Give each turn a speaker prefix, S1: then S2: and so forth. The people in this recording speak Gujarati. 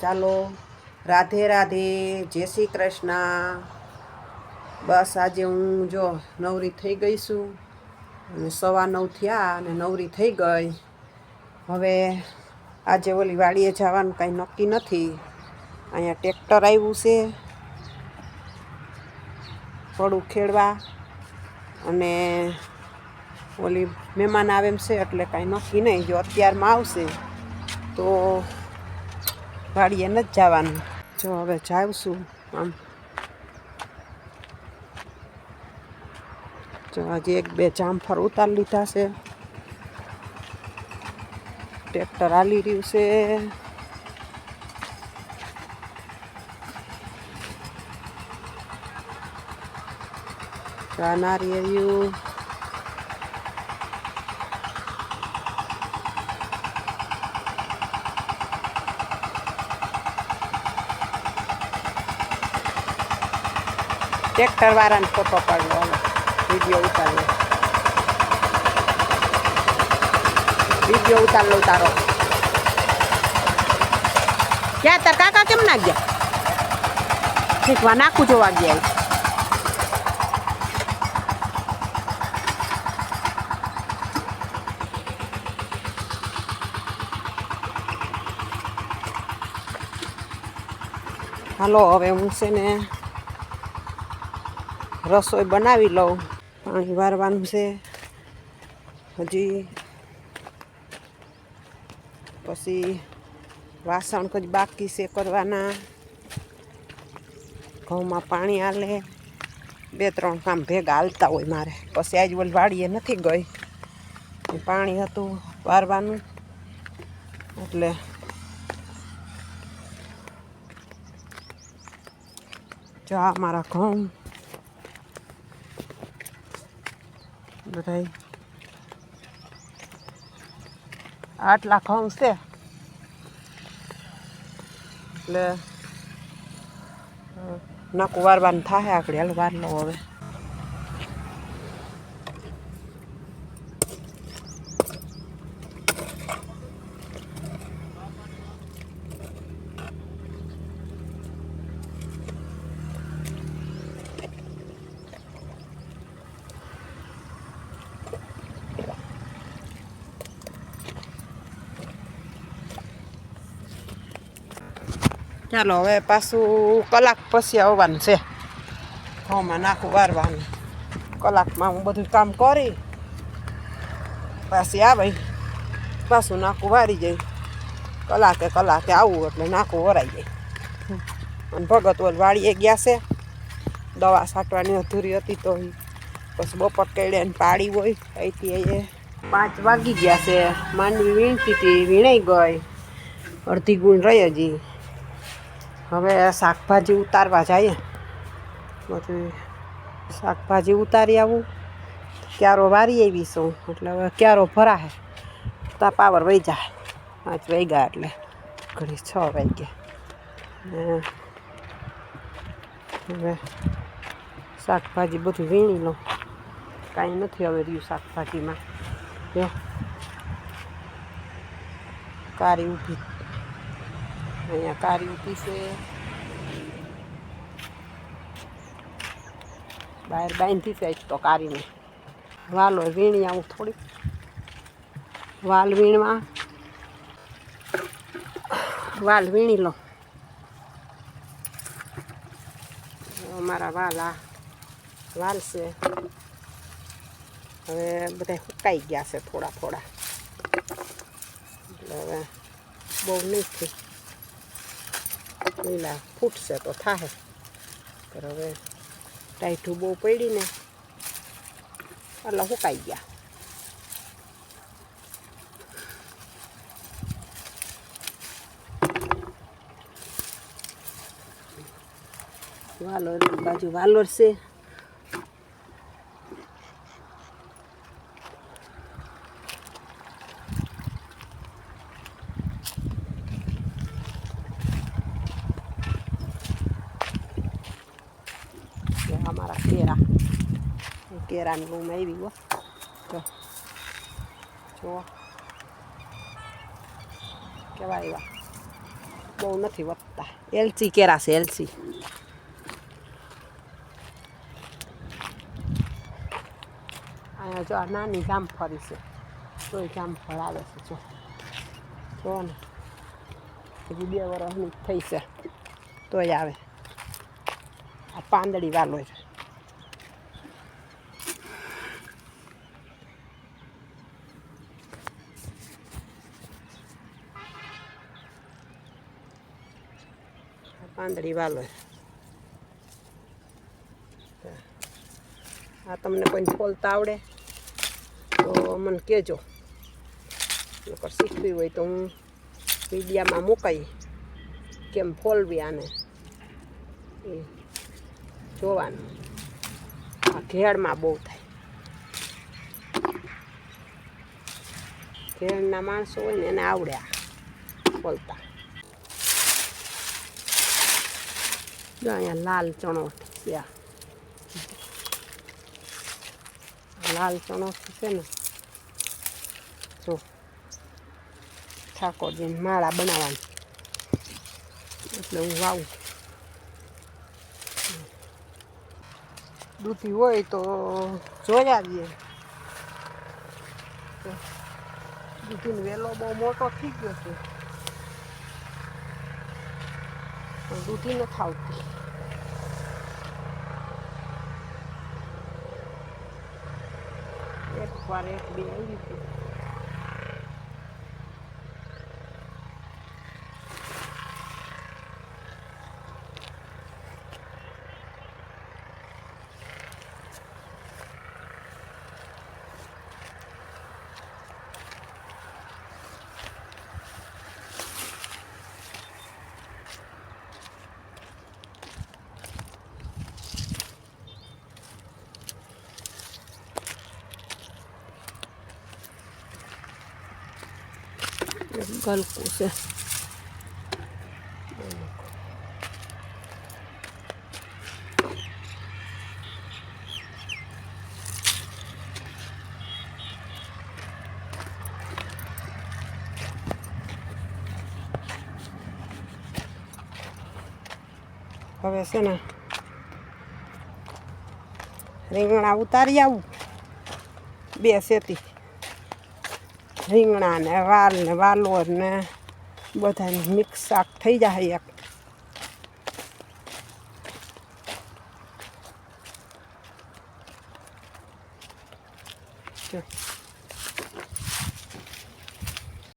S1: ચાલો. રાધે રાધે, જય શ્રી કૃષ્ણ. બસ આજે હું જો નવરી થઈ ગઈ છું. અને સવા નવ થયા અને નવરી થઈ ગઈ. હવે આજે ઓલી વાડીએ જવાનું કાંઈ નક્કી નથી. અહીંયા ટ્રેક્ટર આવ્યું છે. થોડું ખેડવા. અને ઓલી મહેમાન આવે એમ છે એટલે કાંઈ નક્કી નહીં. જો અત્યારમાં આવશે તો વાડીએ નથી જવાનું. જો હવે જાવશું આમ. જો હજી એક બે જામફળ ઉતાર લીધા છે. ટ્રેક્ટર હાલી રહ્યું છે. નારિયેળિયું ટ્રેક્ટર વાળાને ફોટો પાડવો વીડિયો ઉતાર લો વીડિયો ઉતારલો તારો ક્યાં તાર કાકા કેમ ના ગયા? શીખવા નાખું જોવા ગયા હાલો, હવે હું છે ને રસોઈ બનાવી લઉં. પાણી વારવાનું છે. હજી પછી વાસણ કદી બાકી છે કરવાના. ઘઉંમાં પાણી હાલે બે ત્રણ કામ ભેગા હાલતા હોય મારે. પછી આજ ઓલ વાડીએ નથી ગઈ. પાણી હતું વારવાનું. એટલે જો આ મારા ઘઉં. બધાય. આટલા ઘઉં છે. એટલે નાકું વારવાનું થાય આગળ. હાલ વાર લો હવે. ચાલો, હવે પાછું કલાક પછી આવવાનું છે. ઘઉંમાં નાખું, વારવાનું. કલાકમાં હું બધું કામ કરી, પાછી આવે. પાછું નાખું, વારી જાય. કલાકે કલાકે આવું એટલે નાખું, વરાઈ જાય. અને ભગત ઓલ વાળીએ ગયા છે. દવા છાંટવાની અધૂરી હતી તો પછી બપોર કેળે પાડી હોય. અહીંથી એ પાંચ વાગી ગયા છે. માંડવી વીણતી હતી, વીણાઈ ગઈ. અડધી ગુણ રહી હજી. હવે શાકભાજી ઉતારવા જઈએ. બધું શાકભાજી ઉતારી આવું. ક્યારો વારી આવી છું એટલે હવે ક્યારો ભરાશે તા પાવર વહી જાય પાંચ વાગ્યા એટલે ઘડી છ વાગ્યા. હવે શાકભાજી બધું વીણી લઉં. કાંઈ નથી હવે રહ્યું શાકભાજીમાં. જો. કારી ઊભી. અહીંયા કારી ઊભી છે. બહાર બાંધી જાય તો કારીને. વાલો વીણી આવું થોડીક. વાલ વીણવા. વાલ વીણી લો. અમારા વાલ આ વાલ છે. હવે બધા સુકાઈ ગયા છે થોડા થોડા. એટલે હવે બહુ નહીં થઈ. લીલા ફૂટશે તો થાય પણ હવે ટાઈઠું બહુ પડીને એટલે સુકાઈ ગયા. વાલોર, બાજુ વાલોર છે જો અમારા કેરા કેરાની લૂમ આવી હો જો જુઓ કેવા આવ્યા બહુ નથી વધતા એલચી કેરા છે એલચી અહીંયા જો નાની જામફળી છે તોય જામફળ આવે છે જો જો ને હજી બે વર્ષની થઈ છે તોય આવે આ પાંદડી વાલો છે પાંદડી વાલો. છે આ તમને કોઈને ફોલતા આવડે તો મને કહેજો. નકર શીખવી હોય તો હું મીડિયામાં મુકાઈ કેમ ફોલવી આને એ જોવાનું. આ ઘેડમાં બહુ થાય. ઘેડના માણસો હોય ને એને આવડે આ ફોલતા જો અહીંયા લાલ ચણો છે. લાલ ચણો છે ને, જો ઠાકોરજીની માળા બનાવવાની. એટલે હું વાવું. દૂધી હોય તો આવીએ. તો દૂધીનો વેલો બહુ મોટો થઈ ગયો છે. પણ દૂધી નથી આવતી એક વાર એક બે આવી હતી એક ગલકું છે હવે છે ને રીંગણા ઉતારી આવું બે સેતી રીંગણા ને વાલ ને વાલોર ને બધાને મિક્સ શાક થઈ જાય એક જો